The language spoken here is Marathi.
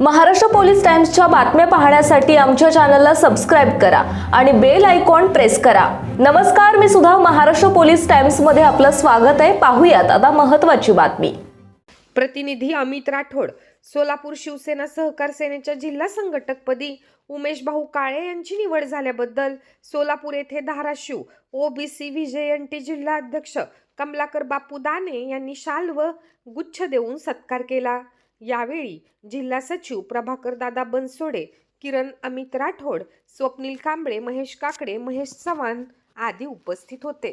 महाराष्ट्र पोलीस टाइम्सच्या बातम्या पाहण्यासाठी आमच्या चॅनलला सबस्क्राईब करा आणि बेल आयकॉन प्रेस करा. नमस्कार मी सुद्धा महाराष्ट्र पोलीस टाइम्समध्ये आपलं स्वागत आहे. पाहूयात आता महत्वाची बातमी. प्रतिनिधी अमित राठोड सोलापूर शिवसेना सहकार सेनेच्या जिल्हा संघटकपदी उमेश भाऊ काळे यांची निवड झाल्याबद्दल सोलापूर येथे धाराशिव ओबीसी विजयंटी जिल्हा अध्यक्ष कमलाकर बापू दाने यांनी शाल व गुच्छ देऊन सत्कार केला. यावेळी जिल्हा सचिव प्रभाकर दादा बनसोडे किरण अमित राठोड स्वप्नील कांबळे महेश काकडे महेश चव्हाण आदी उपस्थित होते.